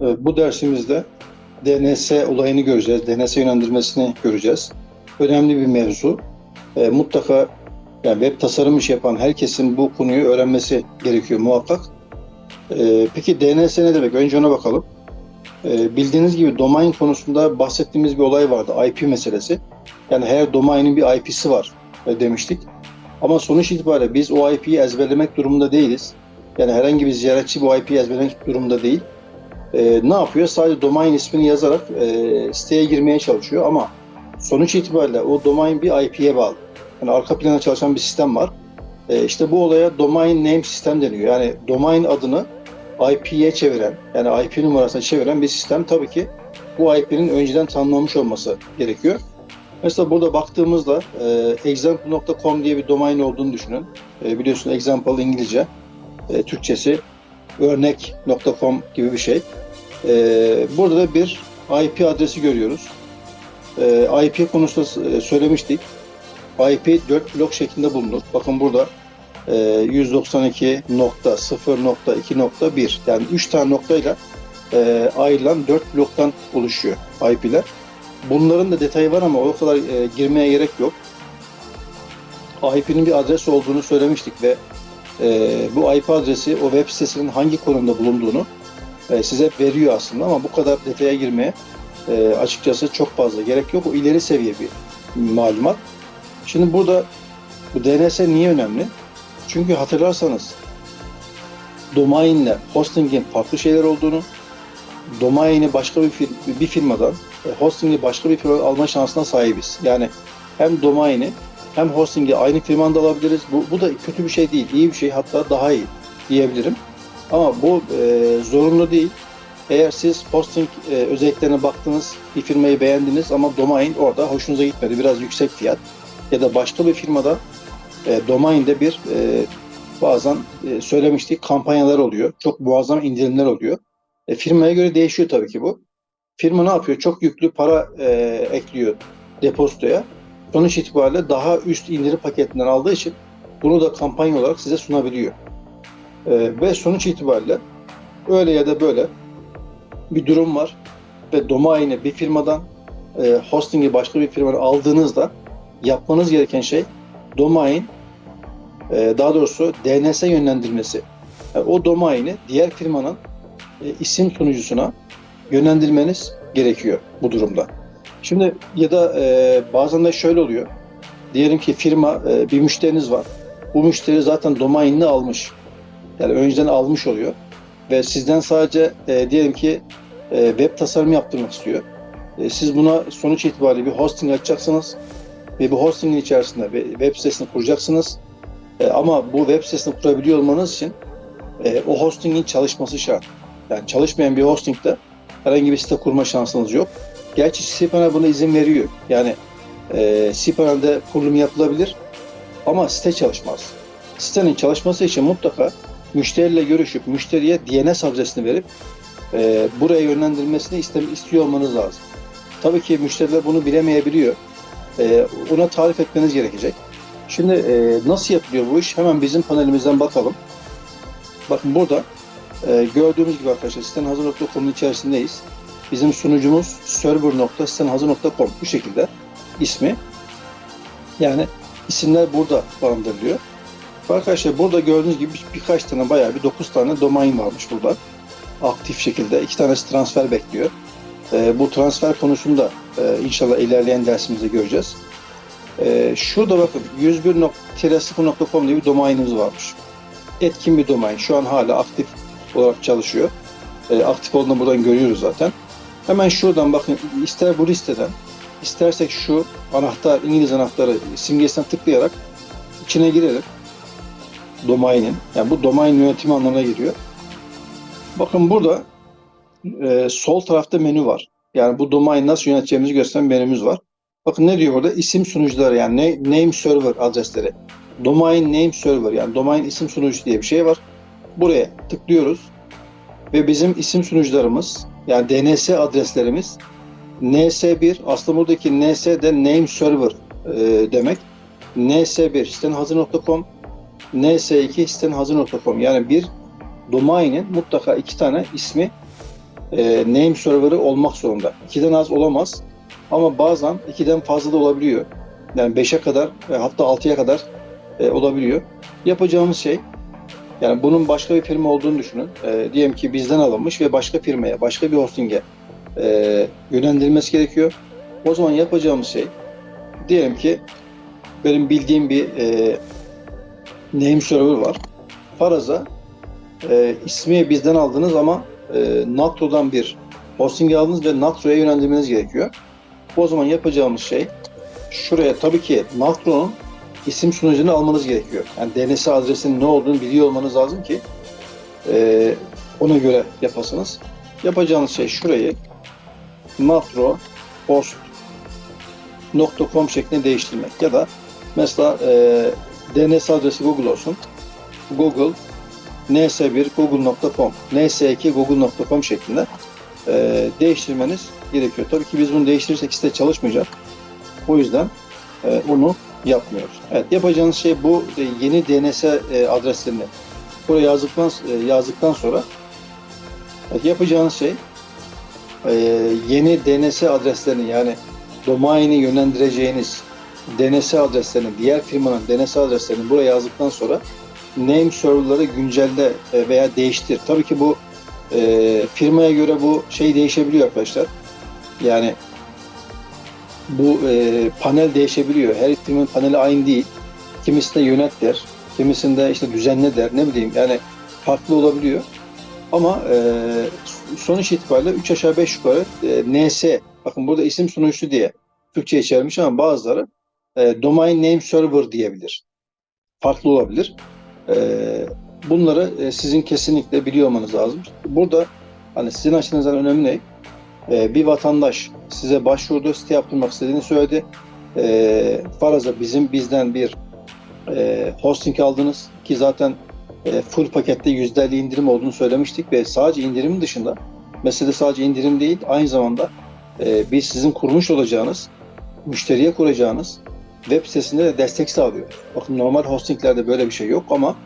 bu dersimizde DNS olayını göreceğiz. DNS yönlendirmesini göreceğiz. Önemli bir mevzu. E, mutlaka yani web tasarım yapan herkesin bu konuyu öğrenmesi gerekiyor muhakkak. E, peki DNS ne demek? Önce ona bakalım. E, bildiğiniz gibi domain konusunda bahsettiğimiz bir olay vardı. IP meselesi. Yani her domainin bir IP'si var e, demiştik. Ama sonuç itibariyle biz o IP'yi ezberlemek durumunda değiliz. Yani herhangi bir ziyaretçi bu IP'yi ezberlemek durumunda değil. E, ne yapıyor? Sadece domain ismini yazarak e, siteye girmeye çalışıyor ama sonuç itibariyle o domain bir IP'ye bağlı. Yani arka planda çalışan bir sistem var. E, işte bu olaya domain name sistem deniyor. Yani domain adını IP'ye çeviren, yani IP numarasına çeviren bir sistem tabii ki bu IP'nin önceden tanımlanmış olması gerekiyor. Mesela burada baktığımızda e, example.com diye bir domain olduğunu düşünün. E, biliyorsun example İngilizce, e, Türkçesi örnek.com gibi bir şey. E, burada da bir IP adresi görüyoruz. E, IP konusunda e, söylemiştik. IP 4 blok şeklinde bulunur. Bakın burada e, 192.0.2.1 yani 3 tane noktayla e, ayrılan 4 bloktan oluşuyor IP'ler. Bunların da detayı var ama o kadar e, girmeye gerek yok. IP'nin bir adres olduğunu söylemiştik ve e, bu IP adresi o web sitesinin hangi konumda bulunduğunu e, size veriyor aslında ama bu kadar detaya girmeye e, açıkçası çok fazla gerek yok. O ileri seviye bir malumat. Şimdi burada bu DNS niye önemli? Çünkü hatırlarsanız domainle hostingin farklı şeyler olduğunu, domaini başka bir, fir bir firmadan, e, hostingi başka bir firmadan alma şansına sahibiz. Yani hem domaini hem hostingi aynı firmadan da alabiliriz. Bu, bu da kötü bir şey değil, iyi bir şey hatta daha iyi diyebilirim. Ama bu e, zorunlu değil. Eğer siz hosting e, özelliklerine baktınız, bir firmayı beğendiniz ama domain orada hoşunuza gitmedi, biraz yüksek fiyat ya da başka bir firmada e, domainde bir e, bazen e, söylemiştik kampanyalar oluyor. Çok muazzam indirimler oluyor. E, firmaya göre değişiyor tabii ki bu. Firma ne yapıyor? Çok yüklü para e, ekliyor depozitoya. Sonuç itibariyle daha üst indirim paketinden aldığı için bunu da kampanya olarak size sunabiliyor. E, ve sonuç itibariyle öyle ya da böyle bir durum var ve domaini bir firmadan e, hostingi başka bir firmadan aldığınızda yapmanız gereken şey domain e, daha doğrusu DNS yönlendirmesi. Yani o domaini diğer firmanın e, isim sunucusuna yönlendirmeniz gerekiyor bu durumda. Şimdi ya da e, bazen de şöyle oluyor. Diyelim ki firma e, bir müşteriniz var. Bu müşteri zaten domainini almış. Yani önceden almış oluyor. Ve sizden sadece e, diyelim ki e, web tasarımı yaptırmak istiyor. E, siz buna sonuç itibariyle bir hosting açacaksınız ve bu hostingin içerisinde web sitesini kuracaksınız. E, ama bu web sitesini kurabiliyor olmanız için e, o hostingin çalışması şart. Yani çalışmayan bir hostingde herhangi bir site kurma şansınız yok. Gerçi cPanel buna izin veriyor. Yani e, cPanel'de kurulum yapılabilir ama site çalışmaz. Sitenin çalışması için mutlaka müşteriyle görüşüp müşteriye DNS adresini verip e, buraya yönlendirmesini iste, istiyor olmanız lazım. Tabii ki müşteriler bunu bilemeyebiliyor. E, ona tarif etmeniz gerekecek. Şimdi e, nasıl yapılıyor bu iş? Hemen bizim panelimizden bakalım. Bakın burada e, gördüğümüz gibi arkadaşlar sitenhazır.com'un içerisindeyiz. Bizim sunucumuz server.sitenhazır.com bu şekilde ismi. Yani isimler burada barındırılıyor. Arkadaşlar burada gördüğünüz gibi birkaç tane bayağı bir 9 tane domain varmış burada. Aktif şekilde. iki tanesi transfer bekliyor. E, bu transfer konusunda e, inşallah ilerleyen dersimizde göreceğiz. E, şurada bakın 101.0.com diye bir domainimiz varmış. Etkin bir domain. Şu an hala aktif olarak çalışıyor. E, aktif olduğunu buradan görüyoruz zaten. Hemen şuradan bakın ister bu listeden istersek şu anahtar İngiliz anahtarı simgesine tıklayarak içine girelim. Domainin. Yani bu domain yönetimi anlamına geliyor. Bakın burada e, sol tarafta menü var. Yani bu domain nasıl yöneteceğimizi gösteren menümüz var. Bakın ne diyor burada? İsim sunucuları yani name server adresleri. Domain name server yani domain isim sunucusu diye bir şey var. Buraya tıklıyoruz ve bizim isim sunucularımız yani DNS adreslerimiz NS1 aslında buradaki NS de name server e, demek. NS1 sitenhazır.com NS2 sitenhazır.com yani bir domainin mutlaka iki tane ismi e, name server'ı olmak zorunda. 2'den az olamaz ama bazen 2'den fazla da olabiliyor. Yani 5'e kadar e, hatta 6'ya kadar e, olabiliyor. Yapacağımız şey yani bunun başka bir firma olduğunu düşünün. E, diyelim ki bizden alınmış ve başka firmaya, başka bir hosting'e e, yönlendirilmesi gerekiyor. O zaman yapacağımız şey diyelim ki benim bildiğim bir e, name server var. Faraza e, ismi bizden aldınız ama e, Natro'dan bir hosting aldınız ve Natro'ya yönlendirmeniz gerekiyor. O zaman yapacağımız şey şuraya tabii ki Natro'nun isim sunucunu almanız gerekiyor. Yani DNS adresinin ne olduğunu biliyor olmanız lazım ki e, ona göre yapasınız. Yapacağınız şey şurayı natro host.com şeklinde değiştirmek ya da mesela e, DNS adresi Google olsun. Google ns1 google.com ns2 google.com şeklinde e, değiştirmeniz gerekiyor. Tabii ki biz bunu değiştirirsek site çalışmayacak. O yüzden e, onu yapmıyoruz. Evet, yapacağınız şey bu e, yeni DNS e, adreslerini buraya yazdıktan e, yazdıktan sonra evet, yapacağınız şey e, yeni DNS adreslerini yani domaini yönlendireceğiniz DNS adreslerini, diğer firmanın DNS adreslerini buraya yazdıktan sonra name server'ları güncelle e, veya değiştir. Tabii ki bu e, firmaya göre bu şey değişebiliyor arkadaşlar. Yani bu e, panel değişebiliyor. Her firmanın paneli aynı değil. Kimisinde yönet der, kimisinde işte düzenle der, ne bileyim yani farklı olabiliyor. Ama e, sonuç itibariyle 3 aşağı 5 yukarı e, NS, bakın burada isim sunucusu diye Türkçe'ye çevirmiş ama bazıları e, Domain Name Server diyebilir. Farklı olabilir. E, bunları e, sizin kesinlikle biliyor olmanız lazım. Burada hani sizin açınızdan önemli ne? E, bir vatandaş size başvurdu, site yaptırmak istediğini söyledi. E, faraza bizim bizden bir e, hosting aldınız ki zaten e, full pakette %50 indirim olduğunu söylemiştik ve sadece indirimin dışında mesele sadece indirim değil aynı zamanda e, biz sizin kurmuş olacağınız müşteriye kuracağınız web sitesinde de destek sağlıyor. Bakın normal hostinglerde böyle bir şey yok ama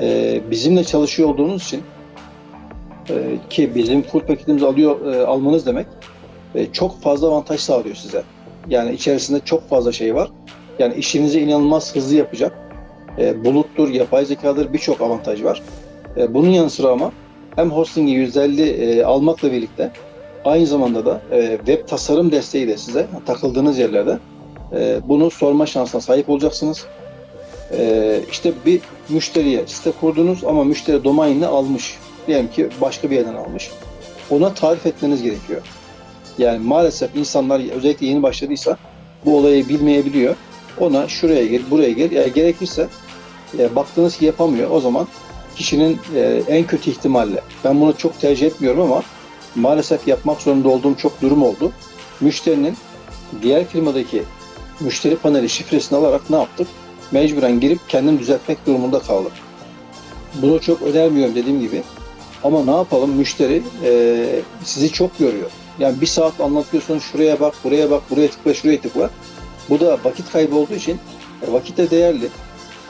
e, bizimle çalışıyor olduğunuz için e, ki bizim full paketimizi alıyor e, almanız demek e, çok fazla avantaj sağlıyor size. Yani içerisinde çok fazla şey var. Yani işinizi inanılmaz hızlı yapacak. E, buluttur, yapay zekadır birçok avantaj var. E, bunun yanı sıra ama hem hostingi %50 e, almakla birlikte aynı zamanda da e, web tasarım desteği de size takıldığınız yerlerde e, bunu sorma şansına sahip olacaksınız. E, işte bir müşteriye site kurdunuz ama müşteri domainini almış. Diyelim ki başka bir yerden almış. Ona tarif etmeniz gerekiyor. Yani maalesef insanlar özellikle yeni başladıysa bu olayı bilmeyebiliyor. Ona şuraya gel, buraya gel. Eğer gerekirse e, baktığınız ki yapamıyor. O zaman kişinin e, en kötü ihtimalle ben bunu çok tercih etmiyorum ama maalesef yapmak zorunda olduğum çok durum oldu. Müşterinin diğer firmadaki müşteri paneli şifresini alarak ne yaptık? Mecburen girip kendim düzeltmek durumunda kaldım. Bunu çok önermiyorum dediğim gibi. Ama ne yapalım? Müşteri e, sizi çok yoruyor. Yani bir saat anlatıyorsun şuraya bak, buraya bak, buraya tıkla, şuraya tıkla. Bu da vakit kaybı olduğu için e, vakit de değerli.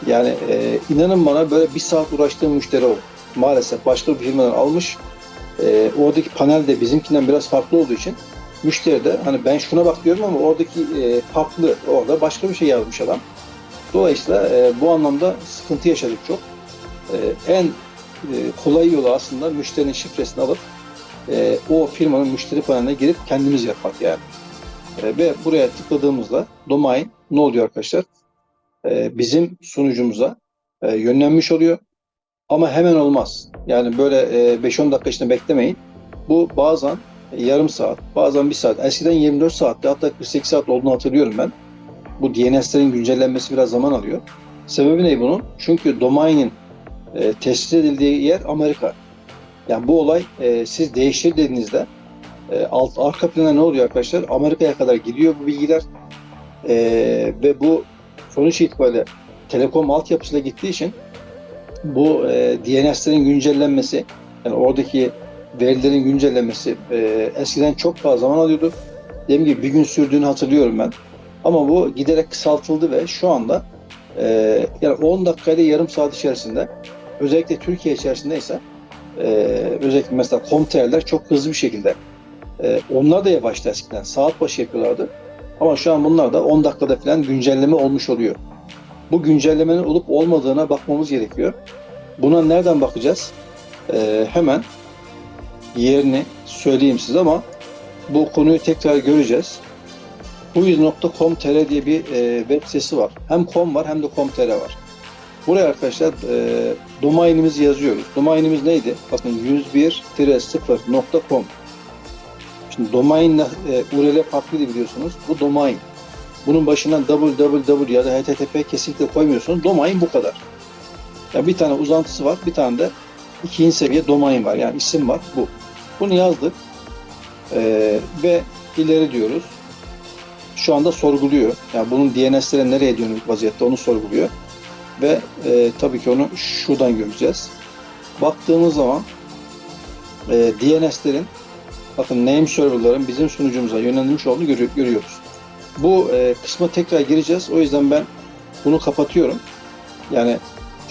Yani e, inanın bana böyle bir saat uğraştığım müşteri oldu. Maalesef başka bir firmadan almış. E, oradaki panel de bizimkinden biraz farklı olduğu için müşteri de hani ben şuna bak diyorum ama oradaki e, farklı. Orada başka bir şey yazmış adam. Dolayısıyla e, bu anlamda sıkıntı yaşadık çok. E, en e, kolay yolu aslında müşterinin şifresini alıp e, o firmanın müşteri paneline girip kendimiz yapmak yani. E, ve buraya tıkladığımızda domain ne oluyor arkadaşlar? E, bizim sunucumuza e, yönlenmiş oluyor. Ama hemen olmaz. Yani böyle e, 5-10 dakika içinde beklemeyin. Bu bazen yarım saat, bazen bir saat. Eskiden 24 saatte hatta 48 saat olduğunu hatırlıyorum ben. Bu DNS'lerin güncellenmesi biraz zaman alıyor. Sebebi ne bunun? Çünkü domainin e, tespit edildiği yer Amerika. Yani bu olay e, siz değiştir dediğinizde e, alt, arka plana ne oluyor arkadaşlar? Amerika'ya kadar gidiyor bu bilgiler e, ve bu sonuç itibariyle telekom altyapısıyla gittiği için bu e, DNS'lerin güncellenmesi yani oradaki verilerin güncellenmesi e, eskiden çok fazla zaman alıyordu. Dediğim gibi bir gün sürdüğünü hatırlıyorum ben. Ama bu giderek kısaltıldı ve şu anda e, yani 10 dakika ile yarım saat içerisinde özellikle Türkiye içerisinde ise e, özellikle mesela komterler çok hızlı bir şekilde e, onlar da yavaştı eskiden. Saat başı yapıyorlardı. Ama şu an bunlar da 10 dakikada falan güncelleme olmuş oluyor. Bu güncellemenin olup olmadığına bakmamız gerekiyor. Buna nereden bakacağız? E, hemen yerini söyleyeyim size ama bu konuyu tekrar göreceğiz. Huiz.com.tr diye bir e, web sitesi var. Hem com var hem de com.tr var. Buraya arkadaşlar e, domainimizi yazıyoruz. Domainimiz neydi? Bakın 101-0.com Şimdi domainle e, URL farklıydı biliyorsunuz. Bu domain. Bunun başına www ya da http kesinlikle koymuyorsunuz. Domain bu kadar. Yani bir tane uzantısı var, bir tane de ikinci seviye domain var. Yani isim var bu. Bunu yazdık E, ve ileri diyoruz. Şu anda sorguluyor. Yani bunun DNS'lere nereye dönük vaziyette onu sorguluyor. Ve e, tabii ki onu şuradan göreceğiz. Baktığımız zaman e, DNS'lerin bakın name server'ların bizim sunucumuza yönlendirilmiş olduğunu görü- görüyoruz. Bu e, kısma tekrar gireceğiz. O yüzden ben bunu kapatıyorum. Yani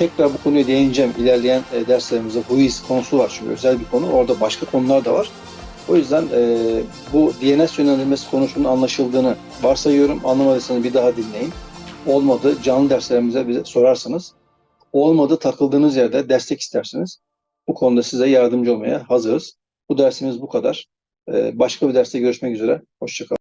tekrar bu konuya değineceğim. İlerleyen e, derslerimizde Whois konusu var çünkü özel bir konu. Orada başka konular da var. O yüzden e, bu DNS yönlendirmesi konusunun anlaşıldığını varsayıyorum. Anlamadıysanız bir daha dinleyin. Olmadı canlı derslerimize bize sorarsınız. Olmadı takıldığınız yerde destek istersiniz. Bu konuda size yardımcı olmaya hazırız. Bu dersimiz bu kadar. E, başka bir derste görüşmek üzere. Hoşçakalın.